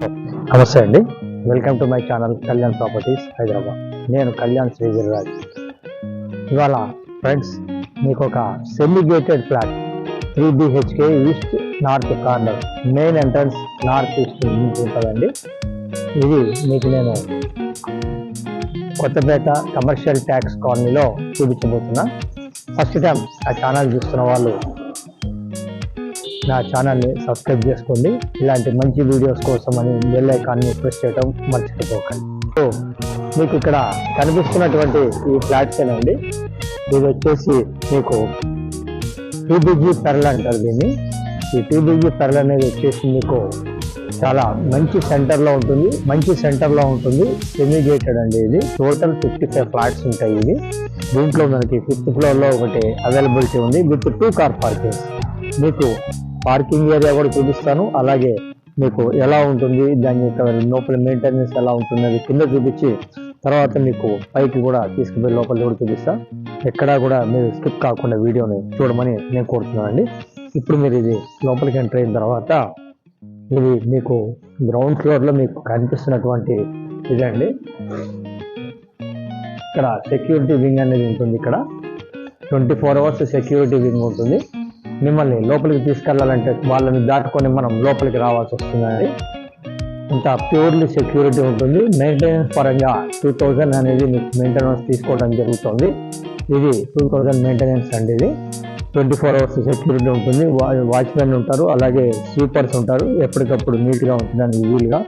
నమస్తే అండి. Welcome to my channel Kalyan properties Hyderabad నేను కళ్యాణ్ శ్రీగిరిరాజ్. ఇవాళ ఫ్రెండ్స్ మీకు ఒక semi gated flat three BHK east north corner main entrance north east నుంచి ఉంటుందండి. ఇది మీకు నేను కొత్తపేట కమర్షియల్ ట్యాక్స్ కాలనీలో చూపించబోతున్నా. ఫస్ట్ టైం ఆ ఛానల్ చూస్తున్న వాళ్ళు నా ఛానల్ని సబ్స్క్రైబ్ చేసుకోండి. ఇలాంటి మంచి వీడియోస్ కోసం అని బెల్ ఐకాన్ని ప్రెస్ చేయడం మర్చిపోకండి. సో మీకు ఇక్కడ కనిపిస్తున్నటువంటి ఈ ఫ్లాట్స్ అండి. ఇది వచ్చేసి మీకు టీబీజీ పెరల్ అంటారు దీన్ని. ఈ టీబీజీ పెరల్ అనేది వచ్చేసి మీకు చాలా మంచి సెంటర్లో ఉంటుంది. మంచి సెంటర్లో ఉంటుంది. ఎమిగేటెడ్ అండి ఇది. టోటల్ ఫిఫ్టీ ఫైవ్ ఫ్లాట్స్ ఉంటాయి ఇది దీంట్లో మనకి ఫిఫ్త్ ఫ్లోర్లో ఒకటి అవైలబిలిటీ ఉంది. విత్ టూ కార్ పార్కింగ్స్ మీకు పార్కింగ్ ఏరియా కూడా చూపిస్తాను. అలాగే మీకు ఎలా ఉంటుంది దాని యొక్క లోపల మెయింటెనెన్స్ ఎలా ఉంటుంది అది కింద చూపించి తర్వాత మీకు పైకి కూడా తీసుకుపోయి లోపల కూడా చూపిస్తా. ఎక్కడా కూడా మీరు స్కిప్ కాకుండా వీడియోని చూడమని నేను కోరుతున్నానండి. ఇప్పుడు మీరు ఇది లోపలికి ఎంటర్ అయిన తర్వాత ఇది మీకు గ్రౌండ్ ఫ్లోర్లో మీకు కనిపిస్తున్నటువంటి ఇదండి ఇక్కడ సెక్యూరిటీ వింగ్ అనేది ఉంటుంది ఇక్కడ. Twenty four hours security wing ఉంటుంది. మిమ్మల్ని లోపలికి తీసుకెళ్ళాలంటే వాళ్ళని దాటుకొని మనం లోపలికి రావాల్సి వస్తుందండి. ఇంత ప్యూర్లీ సెక్యూరిటీ ఉంటుంది. మెయింటెనెన్స్ పరంగా టూ థౌజండ్ అనేది మీకు మెయింటెనెన్స్ తీసుకోవడం జరుగుతుంది. ఇది టూ థౌజండ్ మెయింటెనెన్స్ అండి ఇది. ట్వంటీ ఫోర్ అవర్స్ సెక్యూరిటీ ఉంటుంది. వాచ్మెన్ ఉంటారు. అలాగే స్వీపర్స్ ఉంటారు. ఎప్పటికప్పుడు నీట్గా ఉంటుందని వీలుగా.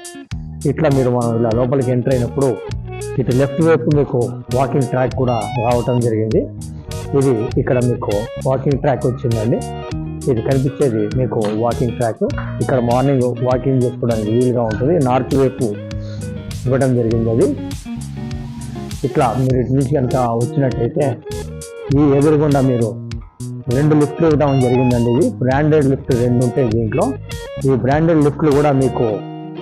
ఇట్లా మీరు మనం ఇలా లోపలికి ఎంటర్ అయినప్పుడు ఇటు లెఫ్ట్ వైపు మీకు వాకింగ్ ట్రాక్ కూడా రావటం జరిగింది. ఇది ఇక్కడ మీకు వాకింగ్ ట్రాక్ వచ్చిందండి. ఇది కనిపించేది మీకు వాకింగ్ ట్రాక్ ఇక్కడ మార్నింగ్ వాకింగ్ చేసుకోవడానికి వీలుగా ఉంటుంది. నార్త్ వైపు ఇవ్వడం జరిగింది అది ఇట్లా మీరు ఇటు నుంచి కనుక వచ్చినట్టయితే ఈ ఎదురుగుండా మీరు రెండు లిఫ్ట్లు ఇవ్వడం జరిగిందండి ఇది. బ్రాండెడ్ లిఫ్ట్ రెండు ఉంటాయి దీంట్లో. ఈ బ్రాండెడ్ లిఫ్ట్లు కూడా మీకు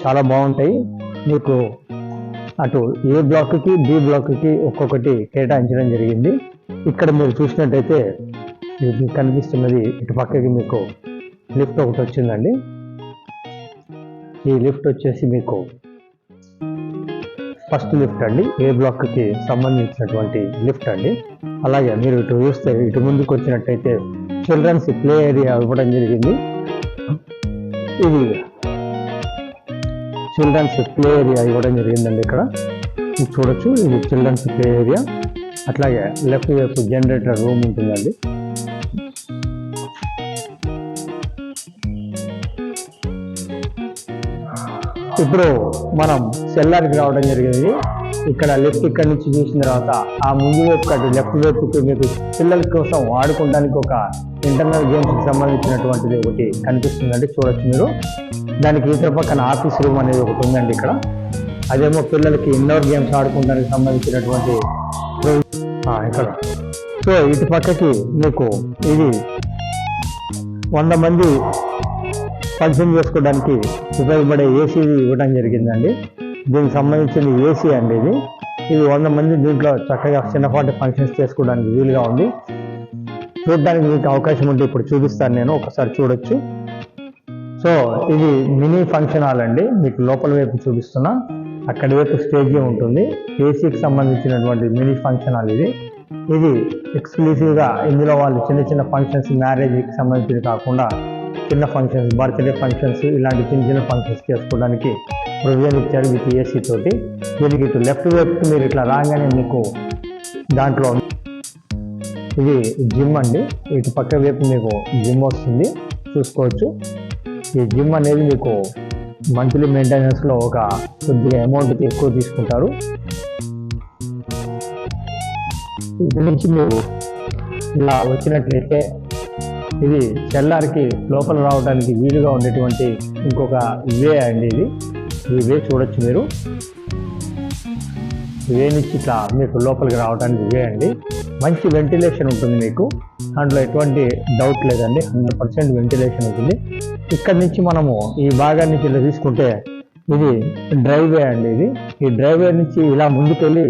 చాలా బాగుంటాయి. మీకు అటు ఏ బ్లాక్కి బి బ్లాక్కి ఒక్కొక్కటి కేటాయించడం జరిగింది. ఇక్కడ మీరు చూసినట్టయితే మీకు కనిపిస్తున్నది ఇటు పక్కకి మీకు లిఫ్ట్ ఒకటి వచ్చిందండి. ఈ లిఫ్ట్ వచ్చేసి మీకు ఫస్ట్ లిఫ్ట్ అండి. ఏ బ్లాక్కి సంబంధించినటువంటి లిఫ్ట్ అండి. అలాగే మీరు ఇటు చూస్తే ఇటు ముందుకు వచ్చినట్టయితే చిల్డ్రన్స్ ప్లే ఏరియా ఇవ్వడం జరిగింది. ఇది చిల్డ్రన్స్ ప్లే ఏరియా ఇవ్వడం జరిగిందండి ఇక్కడ. చూడొచ్చు ఇది చిల్డ్రన్స్ ప్లే ఏరియా. అట్లాగే లెఫ్ట్ వైపు జనరేటర్ రూమ్ ఉంటుందండి. ఇప్పుడు మనం సెల్లార్కి రావడం జరిగింది. ఇక్కడ లెఫ్ట్ ఇక్కడ నుంచి చూసిన తర్వాత ఆ ముందు వైపు అటు లెఫ్ట్ వైపుకి మీకు పిల్లల కోసం ఆడుకోవడానికి ఒక ఇంటర్నల్ గేమ్స్కి సంబంధించినటువంటిది ఒకటి కనిపిస్తుందండి. చూడొచ్చు మీరు. దానికి ఇతర పక్కన ఆఫీస్ రూమ్ అనేది ఒకటి ఉందండి ఇక్కడ. అదేమో పిల్లలకి ఇండోర్ గేమ్స్ ఆడుకోవడానికి సంబంధించినటువంటి ఇక్కడ. సో ఇటు పక్కకి మీకు ఇది వంద మంది ఫంక్షన్ చేసుకోవడానికి ఉపయోగపడే ఏసీ ఇవ్వడం జరిగిందండి. దీనికి సంబంధించిన ఏసీ అండి ఇది. ఇది వంద మంది దీంట్లో చక్కగా చిన్నపాటి ఫంక్షన్స్ చేసుకోవడానికి వీలుగా ఉంది. చూడడానికి మీకు అవకాశం ఉంటే ఇప్పుడు చూపిస్తాను నేను ఒకసారి చూడొచ్చు. సో ఇది మినీ ఫంక్షన్ హాల్ అండి. మీకు లోపల వైపు చూపిస్తున్నా. అక్కడి వైపు స్టేజ్ ఉంటుంది. ఏసీకి సంబంధించినటువంటి మినీ ఫంక్షన్ హాల్ ఇది. ఇది ఎక్స్క్లూసివ్గా ఇందులో వాళ్ళు చిన్న చిన్న ఫంక్షన్స్ మ్యారేజ్కి సంబంధించినవి కాకుండా చిన్న ఫంక్షన్స్ బర్త్డే ఫంక్షన్స్ ఇలాంటి చిన్న చిన్న ఫంక్షన్స్ చేసుకోవడానికి ప్రొవిజన్ ఇచ్చారు విత్ ఏసీ తోటి. దీనికి ఇటు లెఫ్ట్ వైపు మీరు ఇట్లా రాగానే మీకు దాంట్లో ఇది జిమ్ అండి. ఇటు పక్క వైపు మీకు జిమ్ వస్తుంది. చూసుకోవచ్చు. ఈ జిమ్ అనేది మీకు మంత్లీ మెయింటెనెన్స్లో ఒక కొద్దిగా అమౌంట్ ఎక్కువ తీసుకుంటారు. ఇటు నుంచి మీరు ఇలా వచ్చినట్లయితే ఇది సెల్లార్కి లోపల రావడానికి వీలుగా ఉండేటువంటి ఇంకొక వే అండి ఇది. ఈ వే చూడొచ్చు మీరు. వే నుంచి ఇట్లా మీకు లోపలికి రావడానికి వే అండి. మంచి వెంటిలేషన్ ఉంటుంది మీకు. దాంట్లో ఎటువంటి డౌట్ లేదండి. హండ్రెడ్ పర్సెంట్ వెంటిలేషన్ ఉంటుంది. ఇక్కడ నుంచి మనము ఈ భాగాన్ని నుంచి ఇలా తీసుకుంటే ఇది డ్రైవే అండి ఇది. ఈ డ్రైవే నుంచి ఇలా ముందుకెళ్ళి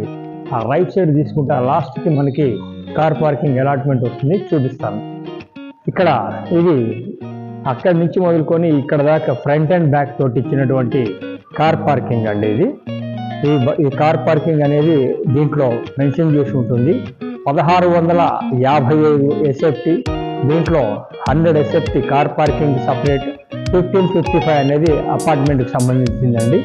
ఆ రైట్ సైడ్ తీసుకుంటే ఆ లాస్ట్కి మనకి కార్ పార్కింగ్ అలాట్మెంట్ వస్తుంది. చూపిస్తాను. ఇక్కడ ఇది అక్కడి నుంచి మొదలుకొని ఇక్కడ దాకా ఫ్రంట్ అండ్ బ్యాక్ తోటి ఇచ్చినటువంటి కార్ పార్కింగ్ అండి ఇది. ఈ ఈ కార్ పార్కింగ్ అనేది దీంట్లో మెన్షన్ చేసి ఉంటుంది. పదహారు వందల యాభై ఐదు ఎస్ఎఫ్టి దీంట్లో hundred SFT car parking separate fifteen fifty five అనేది అపార్ట్మెంట్కి సంబంధించిందండి.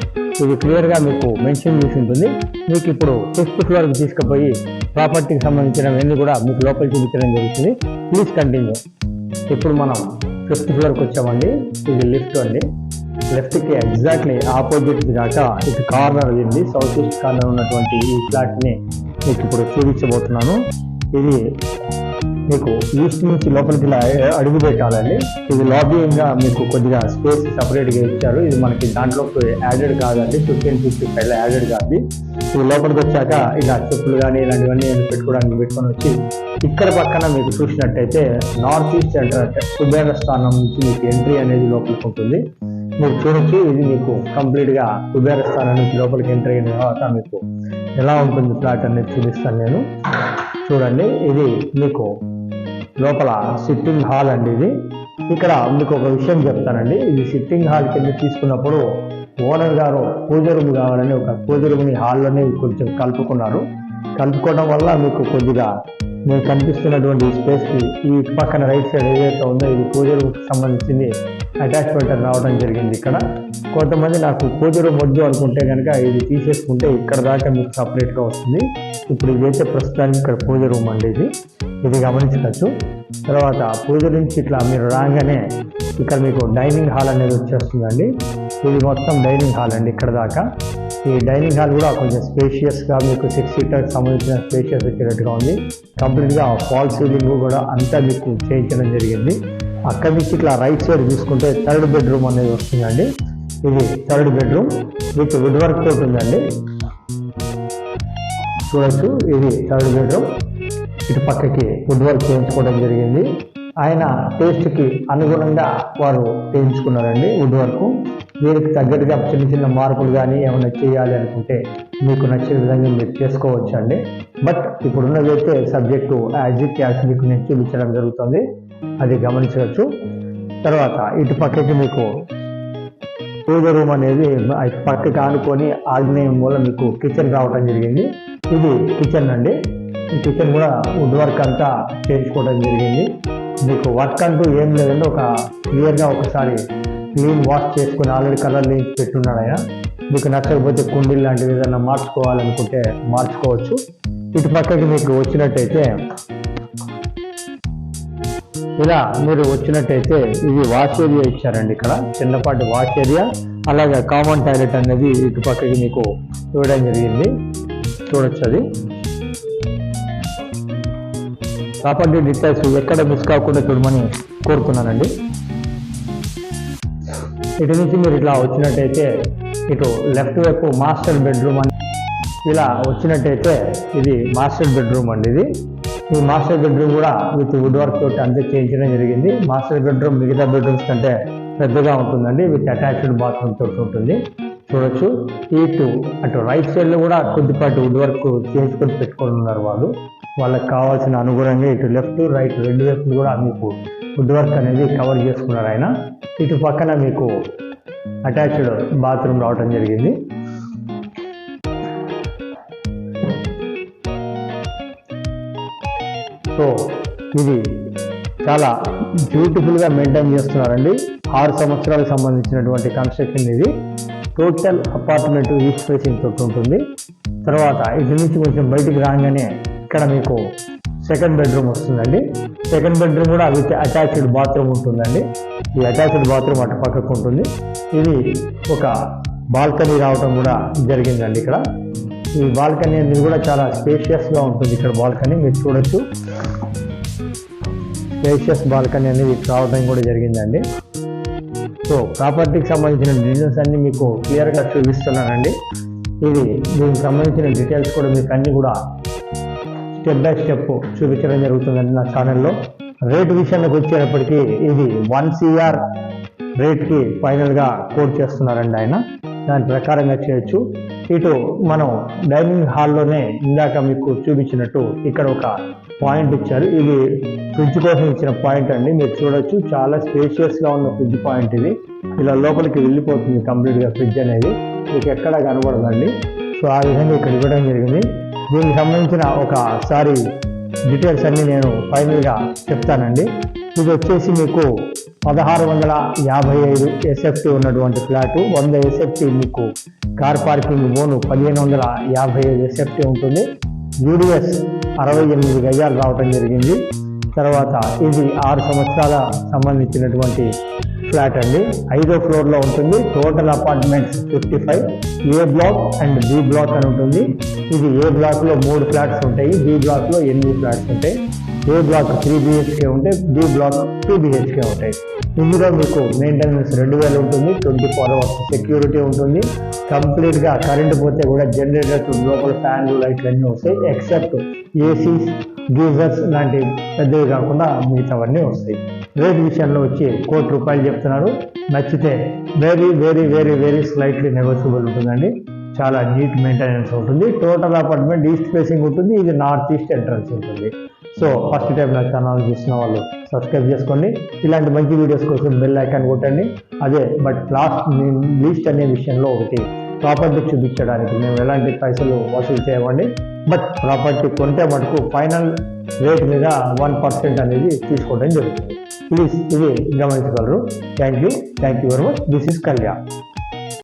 ఇది క్లియర్గా మీకు మెన్షన్ చేసి ఉంటుంది. మీకు ఇప్పుడు ఫిఫ్త్ ఫ్లోర్కి తీసుకుపోయి ప్రాపర్టీకి సంబంధించినవన్నీ కూడా మీకు లోపల చూపించడం జరుగుతుంది. ప్లీజ్ కంటిన్యూ ఇప్పుడు మనం ఫిఫ్త్ ఫ్లోర్కి వచ్చామండి. ఇది లిఫ్ట్ అండి. లెఫ్ట్కి ఎగ్జాక్ట్లీ ఆపోజిట్ దాకా ఇది కార్నర్ ఉంది. సౌత్ ఈస్ట్ కార్నర్ ఉన్నటువంటి ఈ ఫ్లాట్ని మీకు ఇప్పుడు చూపించబోతున్నాను. ఇది మీకు ఈస్ట్ నుంచి లోపలికి ఇలా అడుగు పెట్టాలండి. ఇది లాబింగ్గా మీకు కొద్దిగా స్పేస్ సపరేట్గా ఇచ్చారు. ఇది మనకి దాంట్లోకి యాడెడ్ కాదండి. ఫిఫ్టీన్ ఫిఫ్టీ ఫైవ్ యాడెడ్ కాదు. ఇది లోపలికి వచ్చాక ఇలా చెప్పులు కానీ ఇలాంటివన్నీ పెట్టుకోవడానికి పెట్టుకొని వచ్చి ఇక్కడ పక్కన మీకు చూసినట్టయితే నార్త్ ఈస్ట్ సెంటర్ కుబేర స్థానం నుంచి మీకు ఎంట్రీ అనేది లోపలికి ఉంటుంది. మీరు చూడొచ్చు ఇది మీకు కంప్లీట్గా కుబేర స్థానం నుంచి లోపలికి ఎంట్రీ అయిన తర్వాత మీకు ఎలా ఉంటుంది ప్లాట్ అనేది చూపిస్తాను నేను. చూడండి ఇది మీకు లోపల సిట్టింగ్ హాల్ అండి ఇది. ఇక్కడ మీకు ఒక విషయం చెప్తానండి. ఇది సిట్టింగ్ హాల్ కింద తీసుకున్నప్పుడు ఓనర్ గారు పూజ రూమ్ కావాలని ఒక పూజ రూమ్ని హాల్లోనే కొంచెం కలుపుకున్నారు. కలుపుకోవడం వల్ల మీకు కొద్దిగా మీకు కనిపిస్తున్నటువంటి స్పేస్ ఈ పక్కన రైట్ సైడ్ ఏదైతే ఉందో ఇది పూజ రూమ్ సంబంధించింది అటాచ్మెంట్ రావడం జరిగింది ఇక్కడ. కొంతమంది నాకు పూజ రూమ్ వద్దు అనుకుంటే కనుక ఇది తీసేసుకుంటే ఇక్కడ దాకా మీకు సపరేట్గా వస్తుంది. ఇప్పుడు ఇదైతే ప్రస్తుతానికి ఇక్కడ పూజ రూమ్ అండి ఇది. ఇది గమనించవచ్చు. తర్వాత పూజ నుంచి ఇట్లా మీరు రాగానే ఇక్కడ మీకు డైనింగ్ హాల్ అనేది వచ్చేస్తుందండి. ఇది మొత్తం డైనింగ్ హాల్ అండి ఇక్కడ దాకా. ఈ డైనింగ్ హాల్ కూడా కొంచెం స్పేషియస్గా మీకు సిక్స్ సీటర్కి సంబంధించిన స్పేషియస్ వచ్చేటట్టుగా ఉంది. కంప్లీట్గా ఫాల్ సీలింగ్ కూడా అంతా మీకు చేయించడం జరిగింది. అక్కడి నుంచి ఇట్లా రైట్ సైడ్ చూసుకుంటే థర్డ్ బెడ్రూమ్ అనేది వస్తుందండి. ఇది third bedroom with wood work తోటి ఉందండి. చూడొచ్చు ఇది థర్డ్ బెడ్రూమ్ ఇటు పక్కకి వుడ్ వర్క్ చేయించుకోవడం జరిగింది. ఆయన టేస్ట్కి అనుగుణంగా వారు చేయించుకున్నారండి వుడ్ వర్క్ మీకు తగ్గట్టుగా చిన్న చిన్న మార్పులు కానీ ఏమైనా చేయాలి అనుకుంటే మీకు నచ్చిన విధంగా మీరు చేసుకోవచ్చు అండి బట్ ఇప్పుడున్నదైతే సబ్జెక్టు యాజ్ ఇట్ యాజ్ మీకు నేను చూపించడం జరుగుతుంది. అది గమనించవచ్చు. తర్వాత ఇటు పక్కకి మీకు పూజ రూమ్ అనేది పక్కకి ఆనుకొని ఆగ్నేయం మూల మీకు కిచెన్ రావడం జరిగింది. ఇది కిచెన్ అండి. ఈ కిచెన్ కూడా వుడ్ వర్క్ అంతా చేయించుకోవడం జరిగింది. మీకు వర్క్ అంటూ ఏం లేదండి. ఒక క్లియర్గా ఒకసారి క్లీన్ వాష్ చేసుకుని ఆల్రెడీ కలర్ లేచి పెట్టున్నాడు ఆయన. మీకు నచ్చకపోతే కుండీలు లాంటివి ఏదైనా మార్చుకోవాలనుకుంటే మార్చుకోవచ్చు. ఇటు పక్కకి మీకు వచ్చినట్టయితే ఇలా మీరు వచ్చినట్టయితే ఇది వాష్ ఏరియా ఇచ్చారండి ఇక్కడ. చిన్నపాటి వాష్ ఏరియా. అలాగే కామన్ టాయిలెట్ అనేది ఇటు పక్కకి మీకు ఇవ్వడం జరిగింది. చూడొచ్చు అది. ప్రాపర్టీ డీటెయిల్స్ ఎక్కడ మిస్ కాకుండా చూడమని కోరుతున్నానండి. ఇటు నుంచి మీరు ఇట్లా వచ్చినట్టయితే ఇటు లెఫ్ట్ వైపు మాస్టర్ బెడ్రూమ్ అని ఇలా వచ్చినట్టయితే ఇది మాస్టర్ బెడ్రూమ్ అండి ఇది. ఈ మాస్టర్ బెడ్రూమ్ కూడా విత్ వుడ్ వర్క్ తోటి అంతే చేయించడం జరిగింది. మాస్టర్ బెడ్రూమ్ మిగతా బెడ్రూమ్స్ కంటే పెద్దగా ఉంటుందండి. విత్ అటాచ్డ్ బాత్రూమ్ తోటి ఉంటుంది. చూడొచ్చు. ఇటు అటు రైట్ సైడ్లో కూడా కొద్దిపాటి వుడ్ వర్క్ చేసుకొని పెట్టుకొని ఉన్నారు వాళ్ళు. వాళ్ళకి కావాల్సిన అనుగుణంగా ఇటు లెఫ్ట్ రైట్ రెండు వైపులు కూడా మీకు వుడ్ వర్క్ అనేది కవర్ చేసుకున్నారు ఆయన. ఇటు పక్కన మీకు అటాచ్డ్ బాత్రూమ్ రావటం జరిగింది. సో ఇది చాలా బ్యూటిఫుల్గా మెయింటైన్ చేస్తున్నారండి. ఆరు సంవత్సరాలకు సంబంధించినటువంటి కన్స్ట్రక్షన్ ఇది. టోటల్ అపార్ట్మెంట్ ఈస్ట్ ఫేసింగ్ తోటి ఉంటుంది. తర్వాత ఇటు నుంచి కొంచెం బయటికి రాగానే ఇక్కడ మీకు సెకండ్ బెడ్రూమ్ వస్తుందండి. సెకండ్ బెడ్రూమ్ కూడా విత్ అటాచ్డ్ బాత్రూమ్ ఉంటుందండి. ఈ అటాచ్డ్ బాత్రూమ్ అటు పక్కకు ఉంటుంది. ఇది ఒక బాల్కనీ రావటం కూడా జరిగిందండి ఇక్కడ. ఈ బాల్కనీ అనేది కూడా చాలా స్పేషియస్గా ఉంటుంది ఇక్కడ బాల్కనీ మీరు చూడొచ్చు. స్పేషియస్ బాల్కనీ అనేది రావడం కూడా జరిగిందండి. సో ప్రాపర్టీకి సంబంధించిన డీటెయిల్స్ అన్నీ మీకు క్లియర్గా చూపిస్తున్నానండి. ఇది దీనికి సంబంధించిన డీటెయిల్స్ కూడా మీకు అన్నీ కూడా స్టెప్ బై స్టెప్ చూపించడం జరుగుతుందండి నా ఛానల్లో రేట్ విషయానికి వచ్చేటప్పటికి ఇది వన్ సిఆర్ రేట్కి ఫైనల్గా కోట్ చేస్తున్నారండి ఆయన. దాని ప్రకారంగా చేయొచ్చు. ఇటు మనం డైనింగ్ హాల్లోనే ఇందాక మీకు చూపించినట్టు ఇక్కడ ఒక పాయింట్ ఇచ్చారు. ఇది ఫ్రిడ్జ్ కోసం ఇచ్చిన పాయింట్ అండి. మీరు చూడొచ్చు. చాలా స్పేషియస్గా ఉన్న ఫ్రిడ్జ్ పాయింట్ ఇది. ఇలా లోపలికి వెళ్ళిపోతుంది కంప్లీట్గా ఫ్రిడ్జ్ అనేది. మీకు ఎక్కడ కనబడదండి. సో ఆ విధంగా ఇక్కడ ఇవ్వడం జరిగింది. దీనికి సంబంధించిన ఒకసారి డీటెయిల్స్ అన్నీ నేను ఫైనల్గా చెప్తానండి. ఇది వచ్చేసి మీకు పదహారు వందల యాభై ఐదు ఎస్ఎఫ్టీ ఉన్నటువంటి ఫ్లాటు. వంద ఎస్ఎఫ్టీ మీకు కార్ పార్కింగ్ లోను పదిహేను వందల యాభై ఐదు ఎస్ఎఫ్టీ ఉంటుంది. యూడిఎస్ అరవై ఎనిమిది గజాలు రావటం జరిగింది. తర్వాత ఇది ఆరు సంవత్సరాల సంబంధించినటువంటి ఫ్లాట్ అండి. ఐదో ఫ్లోర్లో ఉంటుంది. Total apartments fifty five A block and B block అని ఉంటుంది. ఇది ఏ బ్లాక్లో మూడు ఫ్లాట్స్ ఉంటాయి. బి బ్లాక్లో ఎనిమిది ఫ్లాట్స్ ఉంటాయి. ఏ బ్లాక్ త్రీ బిహెచ్కే ఉంటే బి బ్లాక్ టూ బిహెచ్కే ఉంటాయి. ఇందులో మీకు మెయింటెనెన్స్ రెండు వేలు ఉంటుంది. ట్వంటీ ఫోర్ అవర్స్ సెక్యూరిటీ ఉంటుంది కంప్లీట్గా కరెంటు పోతే కూడా జనరేటర్ లోపల ఫ్యాన్లు లైట్లు అన్నీ వస్తాయి ఎక్సెప్ట్ ఏసీ గీజర్స్ లాంటి పెద్దవి కాకుండా మిగతావన్నీ వస్తాయి. రేట్ విషయంలో వచ్చి కోటి రూపాయలు చెప్తున్నారు. నచ్చితే very very very very slightly negotiable ఉంటుందండి. చాలా నీట్ మెయింటెనెన్స్ ఉంటుంది. టోటల్ అపార్ట్మెంట్ ఈస్ట్ ఫేసింగ్ ఉంటుంది. ఇది నార్త్ ఈస్ట్ ఎంట్రన్స్ ఉంటుంది. సో ఫస్ట్ టైం నా ఛానల్ చూసిన వాళ్ళు సబ్స్క్రైబ్ చేసుకోండి. ఇలాంటి మంచి వీడియోస్ కోసం బెల్ ఐకాన్ కొట్టండి. అదే బట్ లాస్ట్ లీస్ట్ అనే విషయంలో ఒకటి ప్రాపర్టీ చూపించడానికి మేము ఎలాంటి పైసలు వసూలు చేయమండి. బట్ ప్రాపర్టీ కొంటే మటుకు ఫైనల్ రేట్ మీద వన్ పర్సెంట్ అనేది తీసుకోవడం జరుగుతుంది. ప్లీజ్ ఇది గమనించగలరు. Thank you. Thank you very much. This is Kalyan.